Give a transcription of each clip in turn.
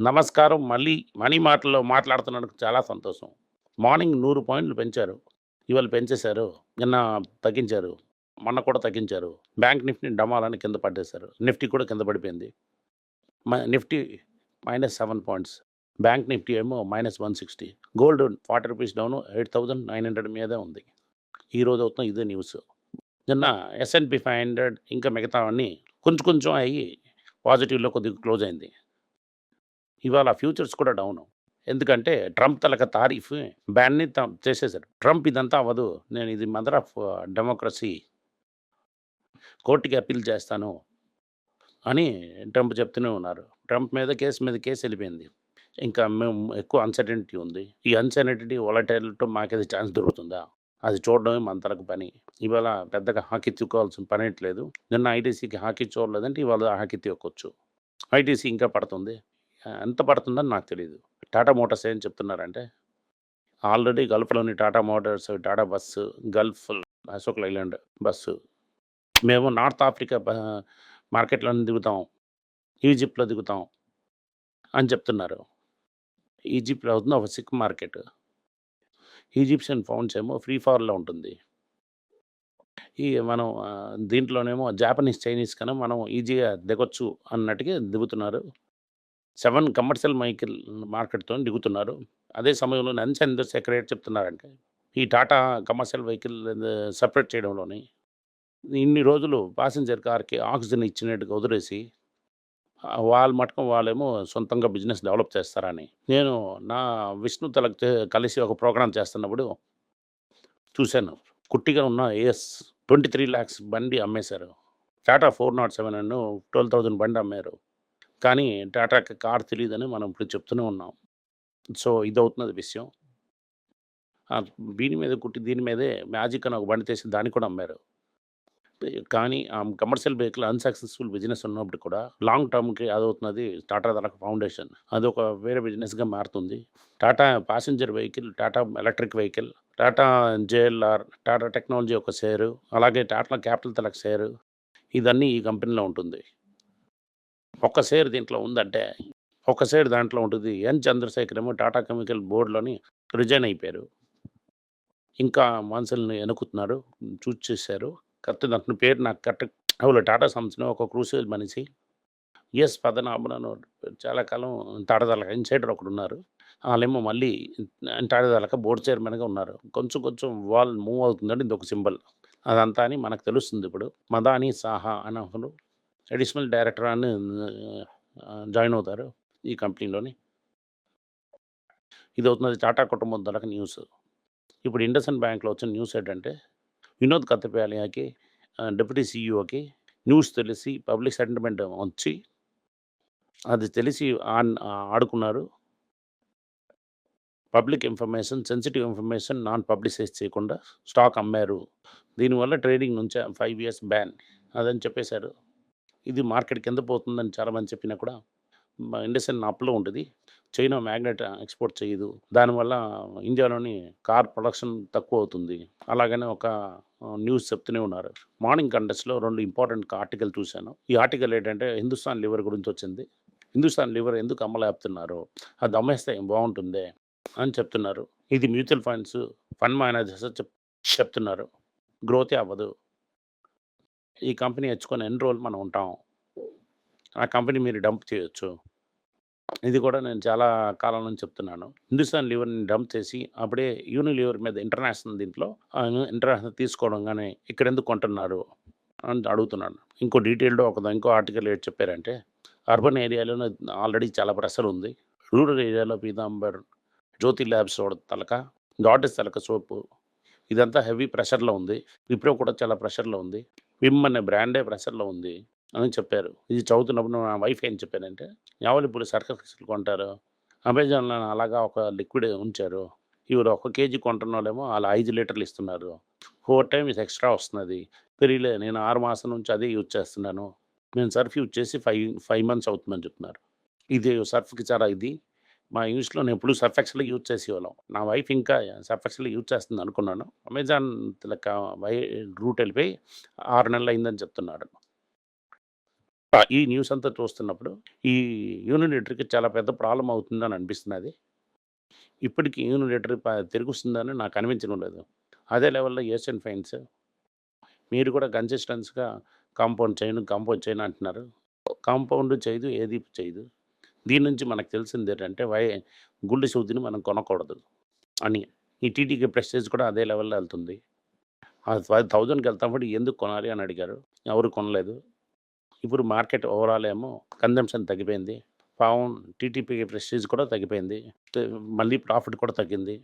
నమస్కారం. మళ్ళీ మనీ మాటల్లో మాట్లాడుతున్నందుకు చాలా సంతోషం. మార్నింగ్ నూరు పాయింట్లు పెంచారు. ఇవాళ పెంచేశారు. నిన్న తగ్గించారు. మొన్న కూడా తగ్గించారు. బ్యాంక్ నిఫ్టీని డమాలని కింద పడేశారు. నిఫ్టీ కూడా కింద పడిపోయింది. మ నిఫ్టీ -7 పాయింట్స్. బ్యాంక్ నిఫ్టీ ఏమో -160. గోల్డ్ రూ. 40 డౌను 8900 మీదే ఉంది. ఈరోజు అవుతున్న ఇదే న్యూస్. నిన్న ఎస్ఎన్‌పి 500 ఇంకా మిగతావన్నీ కొంచెం కొంచెం అయ్యి పాజిటివ్‌లో కొద్దిగా క్లోజ్ అయింది. ఇవాళ ఫ్యూచర్స్ కూడా డౌను. ఎందుకంటే ట్రంప్ తలక తారీఫ్ బ్యాన్‌ని త చేసేసారు. ట్రంప్ ఇదంతా అవ్వదు. నేను ఇది మదర్ ఆఫ్ డెమోక్రసీ. కోర్టుకి అప్పీల్ చేస్తాను. అని ట్రంప్ చెప్తూనే ఉన్నారు. ట్రంప్ మీద కేసు మీద కేసు వెళ్ళిపోయింది ఇంకా మేము ఎక్కువ అన్సర్టనిటీ ఉంది. ఈ అన్సర్టనిటీ వోలటైల్‌తో మాకేది ఛాన్స్ దొరుకుతుందా? అది చూడడమే మన తరకు పని. ఇవాళ పెద్దగా హాకీ తూకోవాల్సిన పని లేదు నిన్న ఐటీసీకి హాకీ చూడలేదంటే ఇవాళ హాకీ తిప్పొచ్చు. ఐటీసీ ఇంకా పడుతుంది. ఎంత పడుతుందని నాకు తెలియదు టాటా మోటార్స్ ఏం చెప్తున్నారంటే already గల్ఫ్‌లోని Tata motors, Tata bus, Gulf Ashok Leyland bus. మేము నార్త్ ఆఫ్రికా మార్కెట్‌లోనే దిగుతాం. ఈజిప్ట్‌లో దిగుతాం. అని చెప్తున్నారు. ఈజిప్ట్‌లో అవుతుంది ఒక సిక్ మార్కెట్. ఈజిప్షియన్ ఫౌండ్స్ ఏమో ఫ్రీ ఫార్లో ఉంటుంది. ఈ మనం దీంట్లోనేమో జాపనీస్, చైనీస్ కన్నా మనం ఈజీగా దిగొచ్చు అన్నట్టుగా దిగుతున్నారు. సెవెన్ కమర్షియల్ వెహికల్ మార్కెట్తో దిగుతున్నారు. అదే సమయంలో నన్సెందర్స్ ఎక్కడ చెప్తున్నారంటే ఈ టాటా కమర్షియల్ వెహికల్ సపరేట్ చేయడంలోని ఇన్ని రోజులు ప్యాసింజర్ కార్‌కి ఆక్సిజన్ ఇచ్చినట్టుగా వదిలేసి ఆహ్, వాళ్ళు మటుకు వాళ్ళేమో సొంతంగా బిజినెస్ డెవలప్ చేస్తారని. నేను నా విష్ణు తలకు కలిసి ఒక ప్రోగ్రామ్ చేస్తున్నప్పుడు చూశాను. కుట్టిగా ఉన్న ఏఎస్ 23,00,000 బండి అమ్మేశారు. టాటా 407 12,000 బండి అమ్మారు. కానీ టాటాకి కార్ తెలీదని మనం ఇప్పుడు చెప్తూనే ఉన్నాం. సో, ఇదవుతున్నది విషయం. దీని మీద కుట్టి దీని మీదే మ్యాజిక్ అని ఒక బండి తీసి దాన్ని కూడా అమ్మారు. కానీ ఆ కమర్షియల్ వెహికల్ అన్‌సక్సెస్‌ఫుల్ బిజినెస్ ఉన్నప్పుడు కూడా లాంగ్ టర్మ్‌కి అదవుతున్నది టాటా తాలూకా ఫౌండేషన్. అది ఒక వేరే బిజినెస్‌గా మారుతుంది. Tata passenger vehicle, Tata electric vehicle, Tata JLR, Tata technology ఒక షేరు, అలాగే టాటా క్యాపిటల్ తాలూకా షేరు ఇదన్నీ ఈ కంపెనీలో ఉంటుంది. ఒక్క షేర్ దీంట్లో ఉందంటే ఒక షేర్ దాంట్లో ఉంటుంది. ఎన్ చంద్రశేఖర్ ఏమో టాటా కెమికల్ బోర్డ్‌లోని రిజైన్ అయిపోయారు. ఇంకా మనుషుల్ని ఎనుకుతున్నారు. చూజ్ చేశారు. కరెక్ట్ అతని పేరు నాకు కరెక్ట్ అవును టాటా సంస్థను ఒక క్రూషియల్ మనిషి. ఎస్ పదనాభనను చాలా కాలం తాడదలక ఇన్సైడర్ ఇన్సైడర్ ఒకడున్నారు. వాళ్ళేమో మళ్ళీ తాడదలక బోర్డు బోర్డ్ చైర్మన్‌గా ఉన్నారు. కొంచెం కొంచెం వాల్ మూవ్ అవుతుందని ఇదొక సింబల్. అదంతా అని మనకు తెలుస్తుంది ఇప్పుడు. మదాని సాహా అని ఒకడు అడిషనల్ డైరెక్టర్ అని జాయిన్ అవుతారు ఈ కంపెనీలోని. ఇది అవుతున్నది టాటా కుటుంబం తాలూకా న్యూస్. ఇప్పుడు ఇండస్ఇండ్ బ్యాంక్‌లో వచ్చిన న్యూస్ ఏంటంటే వినోద్ కత్తిపాలియాకి డిప్యూటీ సీఈఓకి న్యూస్ తెలిసి పబ్లిక్ సెంటిమెంట్ వచ్చి అది తెలిసి ఆడుకున్నారు. Public information, sensitive information non publicize చేయకుండా స్టాక్ అమ్మారు. దీనివల్ల ట్రేడింగ్ నుంచి ఫైవ్ ఇయర్స్ బ్యాన్ అదని చెప్పేశారు. ఇది మార్కెట్ కింద పోతుందని చాలామంది చెప్పినా కూడా ఇండస్ట్రీ అప్‌లో ఉంటుంది చైనా మ్యాగ్నెట్ ఎక్స్‌పోర్ట్ చేయదు. దానివల్ల ఇండియాలోని కార్ ప్రొడక్షన్ తక్కువ అవుతుంది అలాగనే ఒక న్యూస్ చెప్తూనే ఉన్నారు. మార్నింగ్ కంటెస్ట్‌లో రెండు ఇంపార్టెంట్ ఆర్టికల్ చూశాను. ఈ ఆర్టికల్ ఏంటంటే హిందుస్థాన్ లివర్ గురించి వచ్చింది. హిందుస్థాన్ లివర్ ఎందుకు అమ్మలేపుతున్నారు? అది అమ్మేస్తే బాగుంటుందే అని చెప్తున్నారు. ఇది మ్యూచువల్ ఫండ్స్, ఫండ్ మేనేజర్స్ చెప్ చెప్తున్నారు. గ్రోతే అవ్వదు. ఈ కంపెనీ తెచ్చుకొని ఎన్ని రోజులు మనం ఉంటాం? ఆ కంపెనీ మీరు డంప్ చేయొచ్చు. ఇది కూడా నేను చాలా కాలం నుంచి చెప్తున్నాను. హిందుస్థాన్ లివర్‌ని డంప్ చేసి అప్పుడే యూనిలీవర్ మీద ఇంటర్నేషనల్ దీంట్లో ఇంటర్నేషనల్ తీసుకోవడం కానీ ఇక్కడ ఎందుకు కొంటున్నారు? అని అడుగుతున్నాను. ఇంకో డీటెయిల్డ్ ఒక ఇంకో ఆర్టికల్ ఏడు చెప్పారంటే అర్బన్ ఏరియాలోనే ఆల్రెడీ చాలా ప్రెషర్ ఉంది. రూరల్ ఏరియాలో పీతాంబర్, జ్యోతి ల్యాబ్స్ తలక తాలూకా తలక సోపు ఇదంతా హెవీ ప్రెషర్‌లో ఉంది. విప్రో కూడా చాలా ప్రెషర్‌లో ఉంది. విమ్ అనే బ్రాండే ప్రెషర్‌లో ఉంది అని చెప్పారు. ఇది చదువుతున్నప్పుడు నా వైఫ్ ఏం చెప్పానంటే ఎవరు ఇప్పుడు సర్ఫెక్సెల్ కొంటారు? అమెజాన్‌లో అలాగా ఒక లిక్విడ్ ఉంచారు. ఇవి ఒక కేజీ కొంటున్నోళ్ళేమో అలా ఐదు లీటర్లు ఇస్తున్నారు. ఓవర్ టైమ్ ఇది ఎక్స్‌ట్రా వస్తున్నది. పెరిగిలే నేను ఆరు మాసం నుంచి అదే యూజ్ చేస్తున్నాను. నేను సర్ఫ్ యూజ్ చేసి 5, 5 మంత్స్ అవుతుందని చెప్తున్నారు. ఇది సర్ఫ్‌కి చాలా ఇది. మా ఇంగ్లీష్లో నేను ఎప్పుడు సర్ఫ్ యూజ్ చేసేవాళ్ళం. నా వైఫ్ ఇంకా సర్ఫెక్సల్ యూజ్ చేస్తుంది అనుకున్నాను. అమెజాన్ వై రూట్ వెళ్ళిపోయి ఆరు నెలలు అయిందని చెప్తున్నాడు ఈ న్యూస్ అంతా చూస్తున్నప్పుడు ఈ యూనిలిటరీకి చాలా పెద్ద ప్రాబ్లమ్ అవుతుందని అనిపిస్తున్నది. ఇప్పటికి యూనిలిటరీ తిరుగుస్తుందని నాకు అనిపించడం లేదు. అదే లెవెల్‌లో ఏషియన్ ఫైన్స్ మీరు కూడా కన్సిస్టెన్స్‌గా కాంపౌండ్ చేయను, కాంపౌండ్ చేయను అంటున్నారు. కాంపౌండ్ చేయదు, ఏది చేయదు. దీని నుంచి మనకు తెలిసింది ఏంటంటే వై గుండె సూదిని మనం కొనకూడదు అని. ఈ టీటీకే ప్రెస్టేజ్ కూడా అదే లెవెల్‌లో ఎళ్తుంది. అది 5000కి వెళ్తున్నప్పుడు ఎందుకు కొనాలి అని అడిగారు. ఎవరు కొనలేదు. ఇప్పుడు మార్కెట్ ఓవరాల్ ఏమో కన్జంప్షన్ తగ్గిపోయింది. పావం టీటీపీ ప్రెస్టేజ్ కూడా తగ్గిపోయింది. మళ్ళీ ప్రాఫిట్ కూడా తగ్గింది.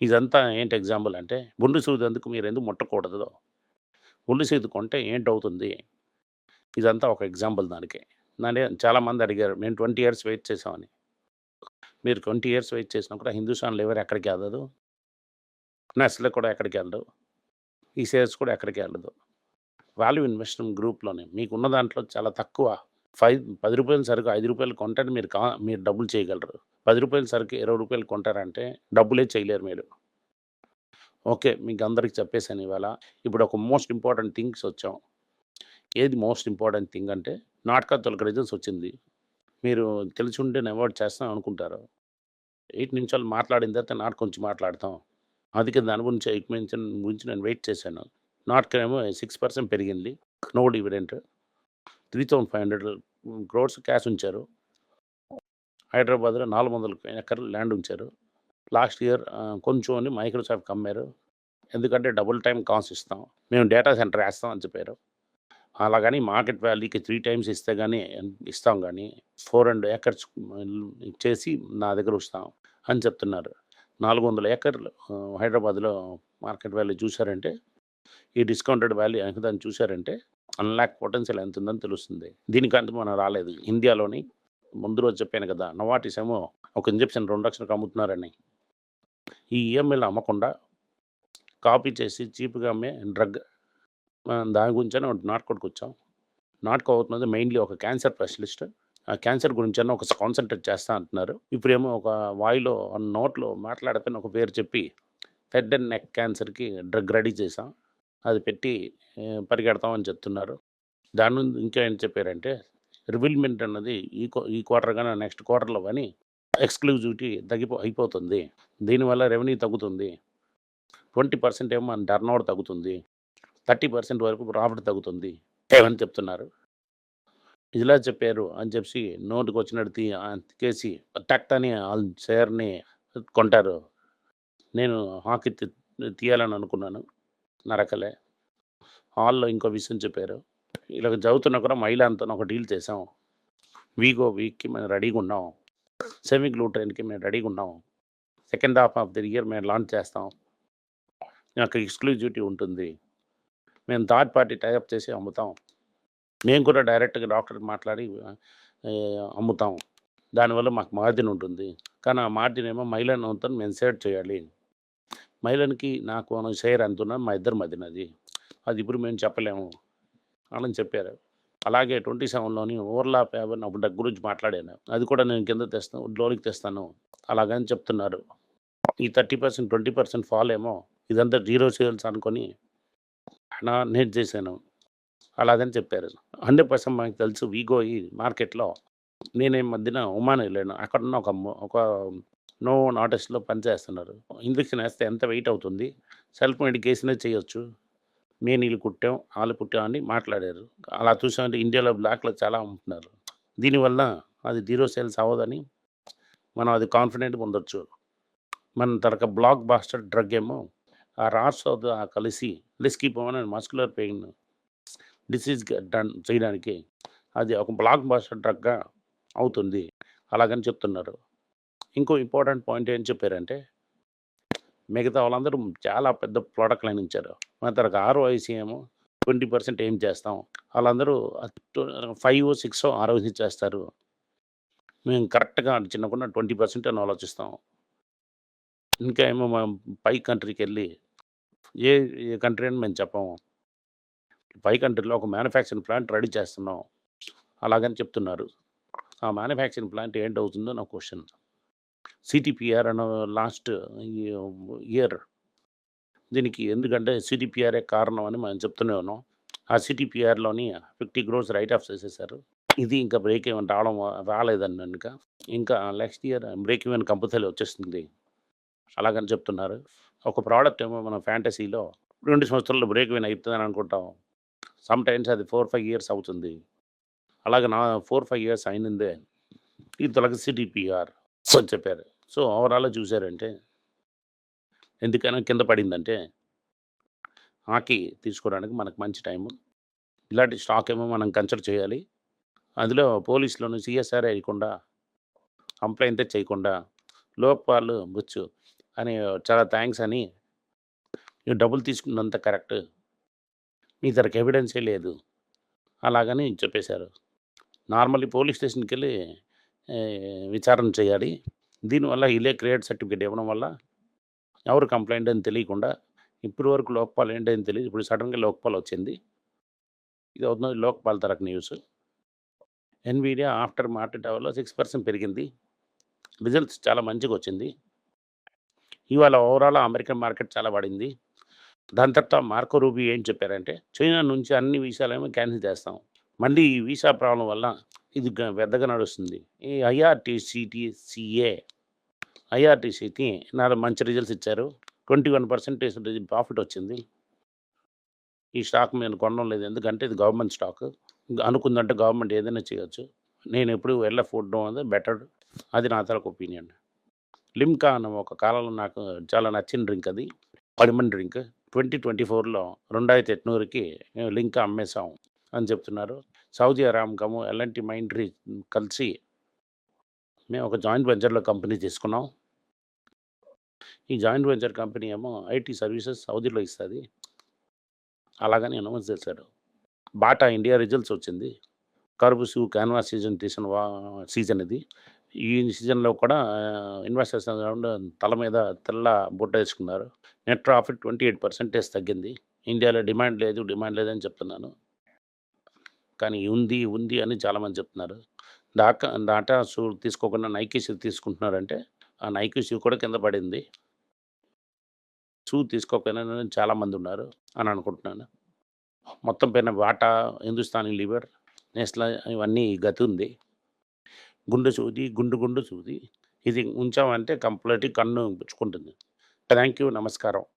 ఇదంతా ఏంటి ఎగ్జాంపుల్ అంటే గుండు సూది ఎందుకు ముట్టకూడదు? గుండు సూది కొంటే ఏంటవుతుంది? ఇదంతా ఒక ఎగ్జాంపుల్ దానికి. నన్నే చాలామంది అడిగారు. మేము 20 ఇయర్స్ వెయిట్ చేసామని. మీరు 20 ఇయర్స్ వెయిట్ చేసినా కూడా హిందుస్థాన్ ఎవరు ఎక్కడికి వెళ్ళదు నెస్లే కూడా ఎక్కడికి వెళ్ళదు ఈ షేర్స్ కూడా ఎక్కడికి వెళ్ళదు వాల్యూ ఇన్వెస్ట్‌మెంట్ గ్రూప్‌లోనే మీకున్న దాంట్లో చాలా తక్కువ ఫైవ్ పది రూపాయల సరుకు ఐదు రూపాయలు కొంటే మీరు కా మీరు డబ్బులు చేయగలరు. పది రూపాయల సరుకు ఇరవై రూపాయలు కొంటారంటే డబ్బులే చేయలేరు మీరు. ఓకే. మీకు అందరికి చెప్పేసాను ఇవాళ. ఇప్పుడు ఒక మోస్ట్ ఇంపార్టెంట్ థింగ్స్ వచ్చాం. ఏది మోస్ట్ ఇంపార్టెంట్ థింగ్ అంటే నాటకా తొలకరిజన్స్ వచ్చింది. మీరు తెలిసుంటే నేను అవార్డ్ చేస్తాం అనుకుంటారు. ఎయిట్ నిమిషాలు మాట్లాడిన తర్వాత నాటకం గురించి మాట్లాడతాం. అందుకే దాని గురించి ఎక్స్‌ప్లనేషన్ గురించి నేను వెయిట్ చేశాను. నాటకం ఏమో సిక్స్ పర్సెంట్ పెరిగింది. No dividend. 3500 క్రోర్స్ క్యాష్ ఉంచారు. హైదరాబాద్‌లో నాలుగు వందల ఎకర్లు ల్యాండ్ ఉంచారు. లాస్ట్ ఇయర్ కొంచెం అని మైక్రోసాఫ్ట్ అమ్మారు. ఎందుకంటే డబుల్ టైం కాన్స్ ఇస్తాం. మేము డేటా సెంటర్ వేస్తాం అని చెప్పారు. అలాగని మార్కెట్ వాల్యూకి త్రీ టైమ్స్ ఇస్తే కానీ ఇస్తాం కానీ ఫోర్ హండ్రెడ్ ఎకర్స్ ఇచ్చేసి నా దగ్గర వస్తాం అని చెప్తున్నారు. 400 ఎకర్లు ఏకర్లు హైదరాబాద్‌లో మార్కెట్ వాల్యూ చూశారంటే ఈ డిస్కౌంటెడ్ వాల్యూ ఎంతని చూసారంటే 1,00,000 పొటెన్షియల్ ఎంత ఉందని తెలుస్తుంది. దీనికి అంత మనం రాలేదు. ఇండియాలోని ముందు రోజు చెప్పాను కదా! నోవార్టిస్ ఏమో ఒక ఇంజెక్షన్ 2,00,000కి అమ్ముతున్నారని. ఈ ఈఎంఐలు అమ్మకుండా కాపీ చేసి చీప్‌గా అమ్మే డ్రగ్ ఆహ్, దాని గురించని వచ్చాం నాటకం అవుతున్నది మెయిన్‌లీ ఒక క్యాన్సర్ స్పెషలిస్ట్. ఆ క్యాన్సర్ గురించన్నా ఒక కాన్సన్ట్రేట్ చేస్తా అంటున్నారు. ఇప్పుడేమో ఒక వాయిలో నోట్లో మాట్లాడకపోయినా ఒక పేరు చెప్పి హెడ్ అండ్ నెక్ క్యాన్సర్‌కి డ్రగ్ రెడీ చేసాం. అది పెట్టి పరిగెడతామని చెప్తున్నారు. దాని నుంచి ఇంకా ఏం చెప్పారంటే రివిల్మెంట్ అన్నది ఈ ఈ క్వార్టర్ కానీ నెక్స్ట్ క్వార్టర్‌లో కానీ ఎక్స్‌క్లూజివిటీ తగ్గిపో అయిపోతుంది. దీనివల్ల రెవెన్యూ తగ్గుతుంది. 20% ఏమో మన టర్నోవర్ తగ్గుతుంది. 30% వరకు ప్రాఫిట్ తగ్గుతుంది. ఏమని చెప్తున్నారు. ఇలా చెప్పారు అని చెప్పి నోటుకు వచ్చినట్టు ఆహ్, తికేసి టక్ అని షేర్‌ని కొంటారు. నేను హాకీ తీయాలని అనుకున్నాను. నరకలే. హాల్‌లో ఇంకో విషయం చెప్పారు. ఇలాగ చదువుతున్నా కూడా మైలాన్తో ఒక డీల్ చేసాం. వీగో వీక్‌కి మేము రెడీగా ఉన్నాం సెమీ ట్రైన్కి మేము రెడీగా ఉన్నాం second half of the year మేము లాంచ్ చేస్తాం. నాకు ఎక్స్‌క్లూజివిటీ ఉంటుంది. మేము థర్డ్ పార్టీ టై అప్ చేసి అమ్ముతాం. మేము కూడా డైరెక్ట్‌గా డాక్టర్‌కి మాట్లాడి అమ్ముతాం. దానివల్ల మాకు మార్జిన్ ఉంటుంది. కానీ ఆ మార్జిన్ ఏమో మైలాన్‌తోని మేము షేర్ చేయాలి. మహిళనికి నాకు షేర్ అంటున్నా మా ఇద్దరి మధ్యనది. అది ఇప్పుడు మేము చెప్పలేము. అని చెప్పారు. అలాగే 27లోని ఓవర్‌లాప్ యాభై అప్పుడు గురించి మాట్లాడాను. అది కూడా నేను కింద తెస్తాను లోనికి తెస్తాను. అలాగని చెప్తున్నారు. ఈ 30% 20% ఫాల్ ఏమో ఇదంతా జీరో సేల్స్ అనుకొని నా నేను చేశాను. అలాగని చెప్పారు. 100% మనకు తెలుసు వీగో ఈ మార్కెట్‌లో నేనే మధ్యన మధ్యన వెళ్ళాను అక్కడ అక్కడున్న ఒక ఒక నో నార్డిస్ట్‌లో పనిచేస్తున్నారు. ఇంజక్షన్ వేస్తే ఎంత వెయిట్ అవుతుంది. సెల్ఫ్ మెడికేషనే చేయొచ్చు. మేము నీళ్ళు కుట్టాం, వాళ్ళు కుట్టాం అని మాట్లాడారు. అలా చూసామంటే ఇండియాలో బ్లాక్‌లో చాలా అమ్ముతున్నారు. దీనివల్ల అది జీరో సేల్స్ అవ్వదని మనం అది కాన్ఫిడెంట్‌గా ఉండొచ్చు. మన తర్వాత బ్లాక్ బాస్టర్ డ్రగ్ ఏమో ఆ రాట్స్‌తో కలిసి లిస్కిపోన్ అని మస్కులర్ పెయిన్ డిసీజ్‌గా డన్ చేయడానికి అది ఒక బ్లాక్ బాస్టర్ డ్రగ్‌గా అవుతుంది. అలాగని చెప్తున్నారు. ఇంకో ఇంపార్టెంట్ పాయింట్ ఏం చెప్పారంటే మిగతా వాళ్ళందరూ చాలా పెద్ద ప్రోడక్ట్ లైన్ ఇచ్చారు. మన ఆరో ఆర్‌ఓఐసీ ఏమో 20% ఏం చేస్తాం. వాళ్ళందరూ ఫైవ్ సిక్స్ 5 చేస్తారు. మేము కరెక్ట్‌గా చిన్నకుండా ట్వంటీ పర్సెంట్ అని ఆలోచిస్తాం. ఇంకా ఏమో మనం పై కంట్రీకి వెళ్ళి ఏ కంట్రీ అని మేము చెప్పము. పై కంట్రీలో ఒక మ్యానుఫ్యాక్చరింగ్ ప్లాంట్ రెడీ చేస్తున్నాం. అలాగని చెప్తున్నారు. ఆ మ్యానుఫ్యాక్చరింగ్ ప్లాంట్ ఏంటవుతుందో నా క్వశ్చన్ సిటీపీఆర్ అన్న లాస్ట్ ఇయర్ దీనికి ఎందుకంటే సిటీపీఆర్ఏ కారణం అని మనం చెప్తూనే ఉన్నాం. ఆ సిటీపీఆర్‌లోని 50 క్రోర్స్ రైట్ ఆఫ్ చేసేసారు. ఇది ఇంకా బ్రేక్ ఈవెన్ రావడం రాలేదండి ఇంకా. ఇంకా next year break even compulsory వచ్చేస్తుంది. అలాగని చెప్తున్నారు. ఒక ప్రోడక్ట్ ఏమో మనం ఫ్యాంటసీలో రెండు సంవత్సరాల్లో బ్రేక్ ఈవెన్ అయితదని అనుకుంటాం. సమ్ టైమ్స్ అది 4, 5 ఇయర్స్ అవుతుంది. అలాగే నా 4, 5 ఇయర్స్ అయినందే తొలగ సిటీపీఆర్ అని చెప్పారు. సో, ఓవరాల్ చూసారంటే ఎందుకైనా కింద పడిందంటే ఆకి తీసుకోవడానికి మనకు మంచి టైము. ఇలాంటి స్టాక్ ఏమో మనం కన్సిడర్ చేయాలి. అందులో పోలీసులను సీఎస్ఆర్ ఎయకుండా, కంప్లైంట్ చేయకుండా, లోపాలు బుచ్చు అని చాలా థ్యాంక్స్ అని "నువ్వు డబ్బులు తీసుకున్నంత కరెక్ట్. మీ దగ్గర ఎవిడెన్సే లేదు." అలాగని చెప్పేశారు. నార్మల్లీ పోలీస్ స్టేషన్కి వెళ్ళి విచారణ చేయాలి. దీనివల్ల ఇలే క్రియేట్ సర్టిఫికేట్ ఇవ్వడం వల్ల ఎవరు కంప్లైంట్ అని తెలియకుండా ఇప్పటి వరకు లోక్పాల్ ఏంటని తెలియదు ఇప్పుడు సడన్గా లోక్పాల్ వచ్చింది. ఇది అవుతుంది లోక్పాల్ తరఫు న్యూస్. ఎన్వీడియా ఆఫ్టర్ మార్కెట్ అవర్‌లో సిక్స్ పర్సెంట్ పెరిగింది. రిజల్ట్స్ చాలా మంచిగా వచ్చింది ఇవాళ ఓవరాల్ అమెరికన్ మార్కెట్ చాలా పడింది. దాని తర్వాత మార్కో రూబీ ఏం చెప్పారంటే, చైనా నుంచి అన్ని వీసాలేమో క్యాన్సిల్ చేస్తాం. మళ్ళీ ఈ వీసా ప్రాబ్లం వల్ల ఇది పెద్దగా నడుస్తుంది. ఈ ఐఆర్‌టీసీటీ సీఏ ఐఆర్‌టీసీకి నాలుగు మంచి రిజల్ట్స్ ఇచ్చారు. 21% ప్రాఫిట్ వచ్చింది. ఈ స్టాక్ నేను కొనడం లేదు. ఎందుకంటే ఇది గవర్నమెంట్ స్టాక్. అనుకుందంటే గవర్నమెంట్ ఏదైనా చేయొచ్చు. నేను ఎప్పుడు వెళ్ళ ఫుడ్ అనేది బెటర్. అది నా తరకు ఒపీనియన్. లిమ్కా అన్న ఒక కాలంలో నాకు చాలా నచ్చిన డ్రింక్ అది. పడిమన్ డ్రింక్. 2024లో 2800కి మేము లింకా అమ్మేసాం అని చెప్తున్నారు. సౌదీ అరామ్‌కము, ఎలాంటి మైండ్‌ట్రీ కలిసి మేము ఒక జాయింట్ వెంచర్‌లో కంపెనీ తీసుకున్నాం. ఈ జాయింట్ వెంచర్ కంపెనీ ఏమో ఐటీ సర్వీసెస్ సౌదీలో ఇస్తుంది అలాగని అనౌన్స్ చేశారు. బాటా ఇండియా రిజల్ట్స్ వచ్చింది. కరువు సూ క్యాన్వాస్ సీజన్ తీసిన వా సీజన్ ఇది. ఈ సీజన్‌లో కూడా ఇన్వెస్టర్స్ అరౌండ్ తల మీద తెల్ల బుట్ట వేసుకున్నారు నెట్ ప్రాఫిట్ 28% తగ్గింది. ఇండియాలో డిమాండ్ లేదు, డిమాండ్ లేదని చెప్తున్నాను. కానీ ఉంది, ఉంది అని చాలామంది చెప్తున్నారు. డాకా డాటా షూ తీసుకోకుండా నైకీ షూ తీసుకుంటున్నారంటే, ఆ నైకీ షూ కూడా కింద పడింది. షూ తీసుకోకపోయినా చాలామందున్నారు అని అనుకుంటున్నాను. మొత్తం పైన బాటా, హిందుస్థానీ లీవర్ నేషనల్ ఇవన్నీ గతి ఉంది. గుండు సూది, గుండు గుండు సూది. ఇది ఉంచామంటే కంప్లీట్‌గా కన్ను పుచ్చుకుంటుంది. Thank you. నమస్కారం.